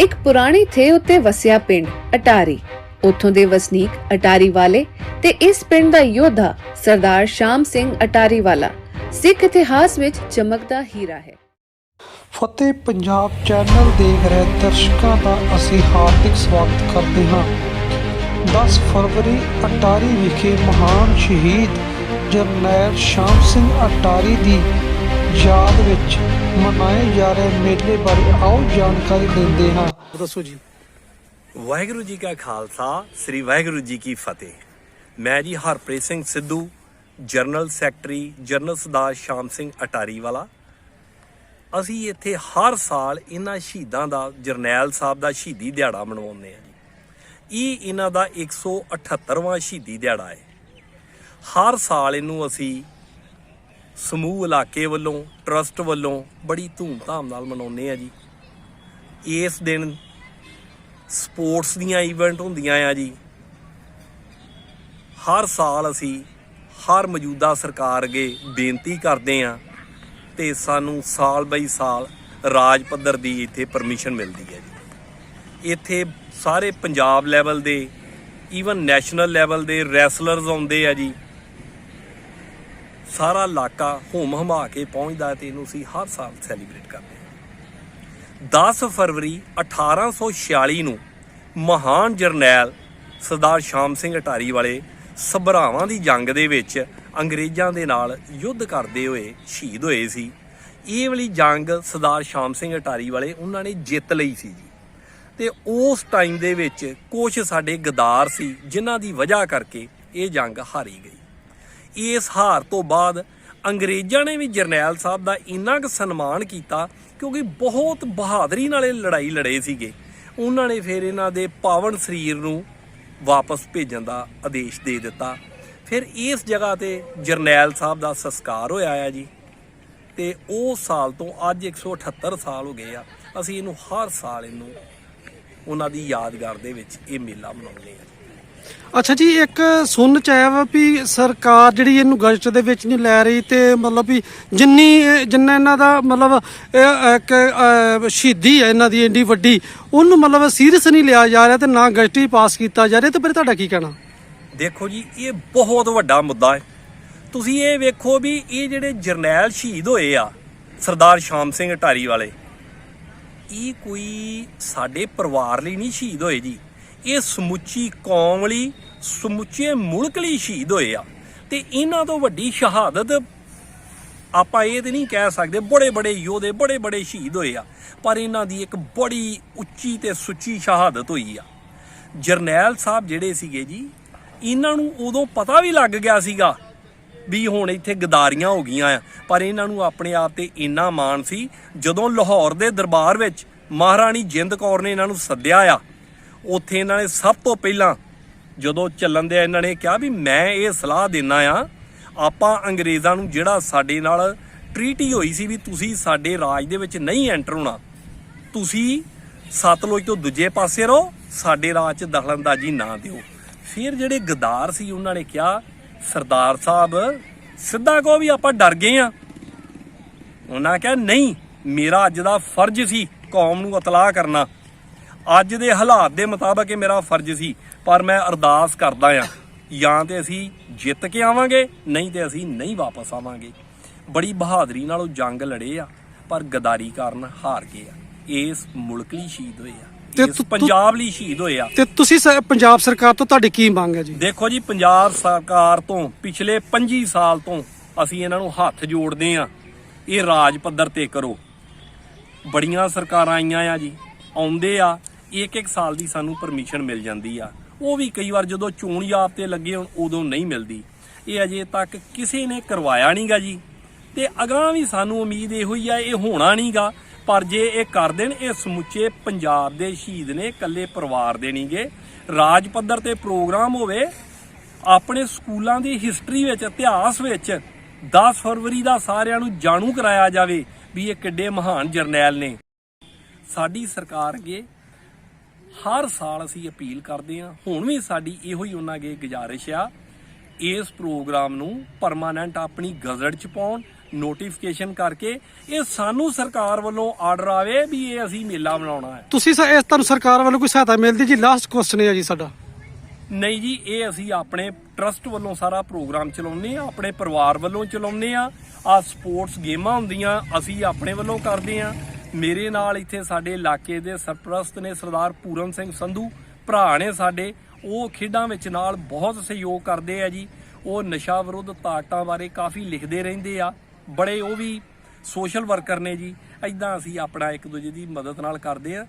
ਇੱਕ ਪੁਰਾਣੀ ਥੇ ਉੱਤੇ ਵਸਿਆ ਪਿੰਡ, ਅਟਾਰੀ। ਉਥੋਂ ਦੇ ਵਸਨੀਕ ਅਟਾਰੀ ਵਾਲੇ ਤੇ ਇਸ ਪਿੰਡ ਦਾ ਯੋਧਾ ਸਰਦਾਰ ਸ਼ਾਮ ਸਿੰਘ ਅਟਾਰੀ ਵਾਲਾ, ਸਿੱਖ ਇਤਿਹਾਸ ਵਿੱਚ ਚਮਕਦਾ ਹੀਰਾ ਹੈ। ਫਤਿਹ ਪੰਜਾਬ ਚੈਨਲ ਦੇਖ ਰਹੇ ਦਰਸ਼ਕਾਂ ਦਾ ਅਸੀਂ ਹਾਰਦਿਕ ਸਵਾਗਤ ਕਰਦੇ ਹਾਂ। 10 ਫਰਵਰੀ ਅਟਾਰੀ ਵਿਖੇ ਮਹਾਨ ਸ਼ਹੀਦ ਜਰਨੈਲ ਸ਼ਾਮ ਸਿੰਘ ਅਟਾਰੀ ਦੀ ਯਾਦ ਵਿੱਚ ਮਨਾਏ ਜਾ ਰਹੇ ਮੇਲੇ ਬਾਰੇ ਆਓ ਜਾਣਕਾਰੀ ਦਿੰਦੇ ਹਾਂ। ਦੱਸੋ ਜੀ। ਵਾਹਿਗੁਰੂ ਜੀ ਕਾ ਖਾਲਸਾ, ਸ੍ਰੀ ਵਾਹਿਗੁਰੂ ਜੀ ਕੀ ਫਤਿਹ। ਮੈਂ ਜੀ Harpreet Singh Sidhu, general secretary, general Sardar Sham Singh Attari ਵਾਲਾ। ਅਸੀਂ ਇੱਥੇ ਹਰ ਸਾਲ ਇਹਨਾਂ ਸ਼ਹੀਦਾਂ ਦਾ, ਜਰਨੈਲ ਸਾਹਿਬ ਦਾ ਸ਼ਹੀਦੀ ਦਿਹਾੜਾ ਮਨਾਉਂਦੇ ਹਾਂ ਜੀ। ਇਹ ਇਹਨਾਂ ਦਾ 178ਵਾਂ ਸ਼ਹੀਦੀ ਦਿਹਾੜਾ ਹੈ। ਹਰ ਸਾਲ ਇਹਨੂੰ ਅਸੀਂ ਸਮੂਹ ਇਲਾਕੇ ਵੱਲੋਂ, ਟਰਸਟ ਵੱਲੋਂ ਬੜੀ ਧੂਮਧਾਮ ਨਾਲ ਮਨਾਉਂਦੇ ਆ ਜੀ। ਇਸ ਦਿਨ ਸਪੋਰਟਸ ਦੀਆਂ ਇਵੈਂਟ ਹੁੰਦੀਆਂ ਆ ਜੀ। ਹਰ ਸਾਲ ਅਸੀਂ ਹਰ ਮੌਜੂਦਾ ਸਰਕਾਰ ਅੱਗੇ ਬੇਨਤੀ ਕਰਦੇ ਆ ਤੇ ਸਾਨੂੰ ਸਾਲ ਬਈ ਸਾਲ ਰਾਜ ਪੱਧਰ ਦੀ ਇੱਥੇ ਪਰਮਿਸ਼ਨ ਮਿਲਦੀ ਹੈ ਜੀ। ਇੱਥੇ ਸਾਰੇ ਪੰਜਾਬ ਲੈਵਲ ਦੇ ਈਵਨ ਨੈਸ਼ਨਲ ਲੈਵਲ ਦੇ ਰੈਸਲਰਸ ਆਉਂਦੇ ਆ ਜੀ। ਸਾਰਾ ਇਲਾਕਾ ਹੋਮ ਹਮਾ ਕੇ ਪਹੁੰਚਦਾ ਤੇ ਇਹਨੂੰ ਅਸੀਂ ਹਰ ਸਾਲ ਸੈਲੀਬ੍ਰੇਟ ਕਰਦੇ ਹਾਂ 10 ਫਰਵਰੀ 1846 ਨੂੰ ਮਹਾਨ ਜਰਨੈਲ ਸਰਦਾਰ ਸ਼ਾਮ ਸਿੰਘ ਅਟਾਰੀ ਵਾਲੇ ਸਭਰਾਵਾਂ ਦੀ ਜੰਗ ਦੇ ਵਿੱਚ ਅੰਗਰੇਜ਼ਾਂ ਦੇ ਨਾਲ ਯੁੱਧ ਕਰਦੇ ਹੋਏ ਸ਼ਹੀਦ ਹੋਏ ਸੀ। ਇਹ ਵਾਲੀ ਜੰਗ ਸਰਦਾਰ ਸ਼ਾਮ ਸਿੰਘ ਅਟਾਰੀ ਵਾਲੇ ਉਹਨਾਂ ਨੇ ਜਿੱਤ ਲਈ ਸੀ ਜੀ। ਤੇ ਉਸ ਟਾਈਮ ਦੇ ਵਿੱਚ ਕੁਝ ਸਾਡੇ ਗਦਾਰ ਸੀ, ਜਿਨ੍ਹਾਂ ਦੀ ਵਜ੍ਹਾ ਕਰਕੇ ਇਹ ਜੰਗ ਹਾਰੀ ਗਈ। ਇਸ ਹਾਰ ਤੋਂ ਬਾਅਦ ਅੰਗਰੇਜ਼ਾਂ ਨੇ ਵੀ ਜਰਨੈਲ ਸਾਹਿਬ ਦਾ ਇੰਨਾ ਕੁ ਸਨਮਾਨ ਕੀਤਾ ਕਿਉਂਕਿ ਬਹੁਤ ਬਹਾਦਰੀ ਨਾਲ ਇਹ ਲੜਾਈ ਲੜੇ ਸੀਗੇ। ਉਹਨਾਂ ਨੇ ਫਿਰ ਇਹਨਾਂ ਦੇ ਪਾਵਨ ਸਰੀਰ ਨੂੰ ਵਾਪਸ ਭੇਜਣ ਦਾ ਆਦੇਸ਼ ਦੇ ਦਿੱਤਾ। ਫਿਰ ਇਸ ਜਗ੍ਹਾ ਤੇ ਜਰਨੈਲ ਸਾਹਿਬ ਦਾ ਸੰਸਕਾਰ ਹੋਇਆ ਆ ਜੀ। ਤੇ ਉਹ ਸਾਲ ਤੋਂ ਅੱਜ 178 ਸਾਲ ਹੋ ਗਏ ਆ। ਅਸੀਂ ਇਹਨੂੰ ਹਰ ਸਾਲ ਇਹਨੂੰ ਉਹਨਾਂ ਦੀ ਯਾਦਗਾਰ ਦੇ ਵਿੱਚ ਇਹ ਮੇਲਾ ਮਨਾਉਂਦੇ ਆ। ਅੱਛਾ ਜੀ, ਇੱਕ ਸੁਣ ਚ ਆਇਆ ਵਾ ਵੀ ਸਰਕਾਰ ਜਿਹੜੀ ਇਹਨੂੰ ਗਜ਼ਟ ਦੇ ਵਿੱਚ ਨਹੀਂ ਲੈ ਰਹੀ ਤੇ ਮਤਲਬ ਵੀ ਜਿੰਨੀ ਜਿੰਨਾ ਇਹਨਾਂ ਦਾ ਮਤਲਬ ਇੱਕ ਸ਼ਹੀਦੀ ਹੈ ਇਹਨਾਂ ਦੀ ਇੰਨੀ ਵੱਡੀ, ਉਹਨੂੰ ਮਤਲਬ ਸੀਰੀਅਸ ਨਹੀਂ ਲਿਆ ਜਾ ਰਿਹਾ ਤੇ ਨਾ ਗਜ਼ਟ ਹੀ ਪਾਸ ਕੀਤਾ ਜਾ ਰਿਹਾ ਤੇ ਫਿਰ ਤੁਹਾਡਾ ਕੀ ਕਹਿਣਾ? ਦੇਖੋ ਜੀ, ਇਹ ਬਹੁਤ ਵੱਡਾ ਮੁੱਦਾ ਹੈ। ਤੁਸੀਂ ਇਹ ਵੇਖੋ ਵੀ ਇਹ ਜਿਹੜੇ ਜਰਨੈਲ ਸ਼ਹੀਦ ਹੋਏ ਆ, ਸਰਦਾਰ ਸ਼ਾਮ ਸਿੰਘ ਢਾਰੀ ਵਾਲੇ, ਇਹ ਕੋਈ ਸਾਡੇ ਪਰਿਵਾਰ ਲਈ ਨਹੀਂ ਸ਼ਹੀਦ ਹੋਏ ਜੀ। ਇਹ ਸਮੁੱਚੀ ਕੌਮ ਲਈ ਸਮੁੱਚੇ ਮੁਲਕ ਲਈ ਸ਼ਹੀਦ ਹੋਏ ਆ। ਤੇ ਇਹਨਾਂ ਤੋਂ ਵੱਡੀ ਸ਼ਹਾਦਤ ਆਪਾਂ ਇਹ ਤੇ ਨਹੀਂ ਕਹਿ ਸਕਦੇ ਬੜੇ ਬੜੇ ਯੋਧੇ ਬੜੇ ਬੜੇ ਸ਼ਹੀਦ ਹੋਏ ਆ। ਪਰ ਇਹਨਾਂ ਦੀ ਇੱਕ ਬੜੀ ਉੱਚੀ ਤੇ ਸੁੱਚੀ ਸ਼ਹਾਦਤ ਹੋਈ ਆ। ਜਰਨੈਲ ਸਾਹਿਬ ਜਿਹੜੇ ਸੀਗੇ ਜੀ, ਇਹਨਾਂ ਨੂੰ ਉਦੋਂ ਪਤਾ ਵੀ ਲੱਗ ਗਿਆ ਸੀਗਾ ਵੀ ਹੁਣ ਇੱਥੇ ਗਦਾਰੀਆਂ ਹੋ ਗਈਆਂ ਆ। ਪਰ ਇਹਨਾਂ ਨੂੰ ਆਪਣੇ ਆਪ ਤੇ ਇੰਨਾ ਮਾਣ ਸੀ, ਜਦੋਂ ਲਾਹੌਰ ਦੇ ਦਰਬਾਰ ਵਿੱਚ ਮਹਾਰਾਣੀ ਜਿੰਦ ਕੌਰ ਨੇ ਇਹਨਾਂ ਨੂੰ ਸੱਦਿਆ ਆ ਉੱਥੇ ਇਹਨਾਂ ਨੇ ਸਭ ਤੋਂ ਪਹਿਲਾਂ ਜਦੋਂ ਚੱਲਣ ਦੇ ਇਹਨਾਂ ਨੇ ਕਿਹਾ ਵੀ ਮੈਂ ਇਹ ਸਲਾਹ ਦੇਣਾ ਆ, ਆਪਾਂ ਅੰਗਰੇਜ਼ਾਂ ਨੂੰ ਜਿਹੜਾ ਸਾਡੇ ਨਾਲ ਟ੍ਰੀਟੀ ਹੋਈ ਸੀ ਵੀ ਤੁਸੀਂ ਸਾਡੇ ਰਾਜ ਦੇ ਵਿੱਚ ਨਹੀਂ ਐਂਟਰ ਹੋਣਾ, ਤੁਸੀਂ ਸਤਲੁਜ ਤੋਂ ਦੂਜੇ ਪਾਸੇ ਰਹੋ, ਸਾਡੇ ਰਾਜ 'ਚ ਦਖਲਅੰਦਾਜ਼ੀ ਨਾ ਦਿਓ। ਫਿਰ ਜਿਹੜੇ ਗਦਾਰ ਸੀ, ਉਹਨਾਂ ਨੇ ਕਿਹਾ, ਸਰਦਾਰ ਸਾਹਿਬ, ਸਿੱਧਾ ਕਹੋ ਵੀ ਆਪਾਂ ਡਰ ਗਏ ਆ। ਉਹਨਾਂ ਕਿਹਾ, ਨਹੀਂ, ਮੇਰਾ ਅੱਜ ਦਾ ਫਰਜ਼ ਸੀ ਕੌਮ ਨੂੰ ਇਤਲਾਹ ਕਰਨਾ। ਅੱਜ ਦੇ ਹਾਲਾਤ ਦੇ ਮੁਤਾਬਕ ਇਹ ਮੇਰਾ ਫਰਜ਼ ਸੀ ਪਰ ਮੈਂ ਅਰਦਾਸ ਕਰਦਾ ਆ ਜਾਂ ਤੇ ਅਸੀਂ ਜਿੱਤ ਕੇ ਆਵਾਂਗੇ ਨਹੀਂ ਤੇ ਅਸੀਂ ਨਹੀਂ ਵਾਪਸ ਆਵਾਂਗੇ। ਬੜੀ ਬਹਾਦਰੀ ਨਾਲ ਉਹ ਜੰਗ ਲੜੇ ਆ ਪਰ ਗਦਾਰੀ ਕਾਰਨ ਹਾਰ ਗਏ ਆ। ਇਸ ਮੁਲਕ ਲਈ ਸ਼ਹੀਦ ਹੋਏ ਆ ਤੁ- ਪੰਜਾਬ ਲਈ ਸ਼ਹੀਦ ਹੋਏ ਆ। ਤੇ ਤੁਸੀਂ ਪੰਜਾਬ ਸਰਕਾਰ ਤੋਂ ਤੁਹਾਡੀ ਕੀ ਮੰਗ ਹੈ ਜੀ? ਦੇਖੋ ਜੀ ਪੰਜਾਬ ਸਰਕਾਰ ਤੋਂ ਪਿਛਲੇ 25 ਸਾਲ ਤੋਂ ਅਸੀਂ ਇਹਨਾਂ ਨੂੰ ਹੱਥ ਜੋੜਦੇ ਆ ਇਹ ਰਾਜ ਪੱਧਰ ਤੇ ਕਰੋ। ਬੜੀਆਂ ਸਰਕਾਰਾਂ ਆਈਆਂ ਆ ਜੀ ਆਉਂਦੇ ਆ ਇੱਕ ਇੱਕ ਸਾਲ ਦੀ ਸਾਨੂੰ ਪਰਮਿਸ਼ਨ ਮਿਲ ਜਾਂਦੀ ਆ। ਉਹ ਵੀ ਕਈ ਵਾਰ ਜਦੋਂ ਚੋਣ ਯਾਬ ਤੇ ਲੱਗੇ ਹੋਣ, ਉਦੋਂ ਨਹੀਂ ਮਿਲਦੀ। ਇਹ ਅਜੇ ਤੱਕ ਕਿਸੇ ਨੇ ਕਰਵਾਇਆ ਨਹੀਂਗਾ ਜੀ। ਤੇ ਅਗਾਂਹ ਵੀ ਸਾਨੂੰ ਉਮੀਦ ਇਹੋ ਹੀ ਆ, ਇਹ ਹੋਣਾ ਨਹੀਂਗਾ। ਪਰ ਜੇ ਇਹ ਕਰ ਦੇਣ, ਇਹ ਸਮੁੱਚੇ ਪੰਜਾਬ ਦੇ ਸ਼ਹੀਦ ਨੇ ਇਕੱਲੇ ਪਰਿਵਾਰ ਦੇ ਨਹੀਂਗੇ। ਰਾਜ ਪੱਧਰ ਤੇ ਪ੍ਰੋਗਰਾਮ ਹੋਵੇ, ਆਪਣੇ ਸਕੂਲਾਂ ਦੀ ਹਿਸਟਰੀ ਵਿੱਚ, ਇਤਿਹਾਸ ਵਿੱਚ 10 ਫਰਵਰੀ ਦਾ ਸਾਰਿਆਂ ਨੂੰ ਜਾਣੂ ਕਰਾਇਆ ਜਾਵੇ ਵੀ ਇਹ ਕਿੱਡੇ ਮਹਾਨ ਜਰਨੈਲ ਨੇ। ਸਾਡੀ ਸਰਕਾਰ ਅੱਗੇ ਹਰ ਸਾਲ ਅਸੀਂ ਅਪੀਲ ਕਰਦੇ ਹਾਂ ਹੁਣ ਵੀ ਸਾਡੀ ਇਹੋ ਹੀ ਉਹਨਾਂ ਅੱਗੇ ਗੁਜ਼ਾਰਿਸ਼ ਆ ਇਸ ਪ੍ਰੋਗਰਾਮ ਨੂੰ ਪਰਮਾਨੈਂਟ ਆਪਣੀ ਗਜ਼ਟ ਚ ਪਾਉਣ ਨੋਟੀਫਿਕੇਸ਼ਨ ਕਰਕੇ ਇਹ ਸਾਨੂੰ ਸਰਕਾਰ ਵੱਲੋਂ ਆਰਡਰ ਆਵੇ ਵੀ ਇਹ ਅਸੀਂ ਮੇਲਾ ਮਨਾਉਣਾ ਹੈ। ਤੁਸੀਂ ਸ- ਇਸ ਤੁਹਾਨੂੰ ਸਰਕਾਰ ਵੱਲੋਂ ਕੋਈ ਸਹਾਇਤਾ ਮਿਲਦੀ ਜੀ? ਲਾਸਟ ਕੁਐਸਚਨ ਹੈ ਜੀ ਸਾਡਾ। ਨਹੀਂ ਜੀ ਇਹ ਅਸੀਂ ਆਪਣੇ ਟਰਸਟ ਵੱਲੋਂ ਸਾਰਾ ਪ੍ਰੋਗਰਾਮ ਚਲਾਉਂਦੇ ਆ ਆਪਣੇ ਪਰਿਵਾਰ ਵੱਲੋਂ ਚਲਾਉਂਦੇ ਆ ਆ ਸਪੋਰਟਸ ਗੇਮਾਂ ਹੁੰਦੀਆਂ ਅਸੀਂ ਆਪਣੇ ਵੱਲੋਂ ਕਰਦੇ ਆ ਮੇਰੇ ਨਾਲ ਇੱਥੇ ਸਾਡੇ ਇਲਾਕੇ ਦੇ ਸਰਪ੍ਰਸਤ ਨੇ ਸਰਦਾਰ ਪੂਰਨ ਸਿੰਘ ਸੰਧੂ, ਭਰਾ ਨੇ ਸਾਡੇ, ਉਹ ਖੇਡਾਂ ਵਿੱਚ ਨਾਲ ਬਹੁਤ ਸਹਿਯੋਗ ਕਰਦੇ ਆ ਜੀ। ਉਹ ਨਸ਼ਾ ਵਿਰੁੱਧ ਤਾਕਤਾਂ ਬਾਰੇ ਕਾਫੀ ਲਿਖਦੇ ਰਹਿੰਦੇ ਆ। ਬੜੇ ਉਹ ਵੀ ਸੋਸ਼ਲ ਵਰਕਰ ਨੇ ਜੀ। ਐਦਾਂ ਅਸੀਂ ਆਪਣਾ ਇੱਕ ਦੂਜੇ ਦੀ ਮਦਦ ਨਾਲ ਕਰਦੇ ਆ।